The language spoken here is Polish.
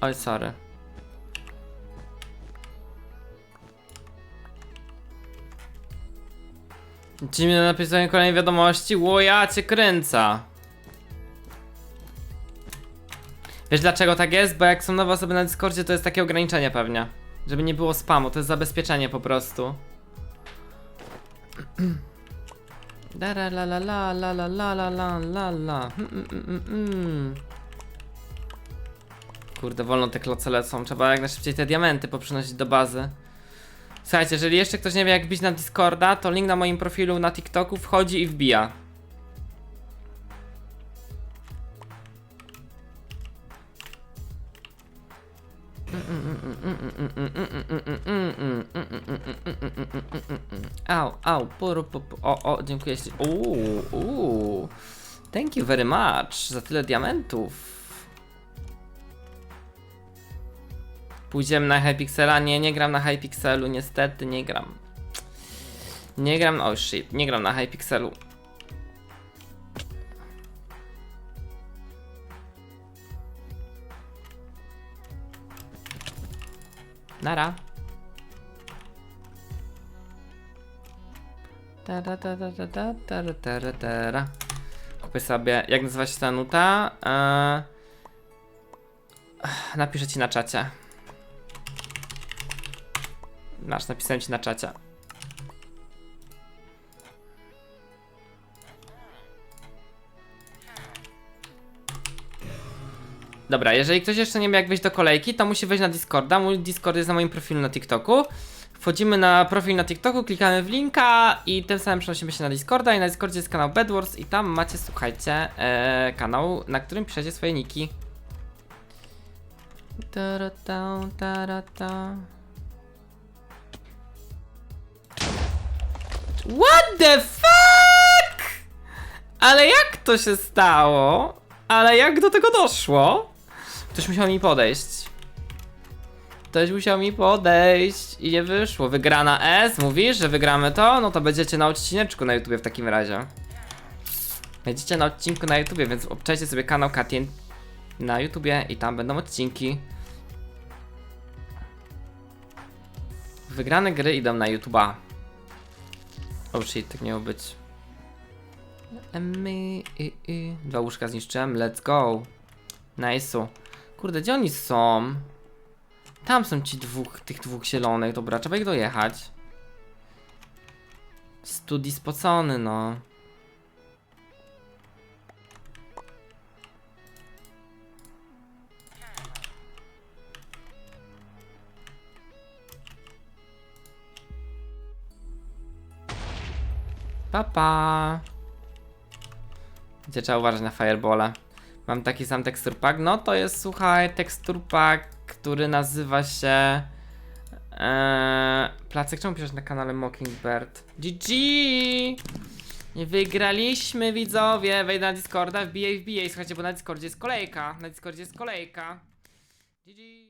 Oj, sorry. Dziwne napisanie kolejnej wiadomości. Ło, ja cię kręca. Wiesz dlaczego tak jest? Bo jak są nowe osoby na Discordzie, to jest takie ograniczenie pewnie. Żeby nie było spamu, to jest zabezpieczenie po prostu. La la la la la la la la la la mm, mm, mm, mm. Kurde, wolno te kloce lecą. Trzeba jak najszybciej te diamenty poprzynosić do bazy. Słuchajcie, jeżeli jeszcze ktoś nie wie jak wbić na Discorda, to link na moim profilu na TikToku wchodzi i wbija. Au, au, puru, pu, pu. O, o, dziękuję. Uuu, uuu. Thank you very much za tyle diamentów. Pójdziemy na Hypixela? Nie, nie gram na Hypixelu, niestety nie gram. Nie gram, oh shit, nie gram na Hypixelu. Nara. Tara, tara, tara, tara, tara, tara. Kupię sobie, jak nazywa się ta nuta? Eee... Napiszę ci na czacie. Masz, napisałem ci na czacie. Dobra, jeżeli ktoś jeszcze nie wie jak wejść do kolejki, to musi wejść na Discorda. Mój Discord jest na moim profilu na TikToku. Wchodzimy na profil na TikToku, klikamy w linka i tym samym przenosimy się na Discorda i na Discordzie jest kanał Bedwars i tam macie, słuchajcie, e, kanał, na którym piszecie swoje niki. Tarata, tarata. What the fuck? Ale jak to się stało? Ale jak do tego doszło? Ktoś musiał mi podejść. Ktoś musiał mi podejść i nie wyszło. Wygrana S, mówisz, że wygramy to? No to będziecie na odcineczku na YouTubie w takim razie. Będziecie na odcinku na YouTubie, więc obczajcie sobie kanał Katien na YouTubie i tam będą odcinki. Wygrane gry idą na YouTuba. Oh shit, tak miało być. Emy, y, y. Dwa łóżka zniszczyłem, let's go. Nice'u. Kurde, gdzie oni są? Tam są ci dwóch, tych dwóch zielonych, dobra, trzeba ich dojechać. Studi spocony, no. Papa. Pa. Gdzie trzeba uważać na firebole. Mam taki sam tekstur pack. No to jest, słuchaj, tekstur pack, który nazywa się. Eee, Placek, czemu piszesz na kanale Mockingbird? GG! Wygraliśmy, widzowie. Wejdę na Discorda, wbijaj, wbijaj. Słuchajcie, bo na Discordzie jest kolejka. Na Discordzie jest kolejka. GG.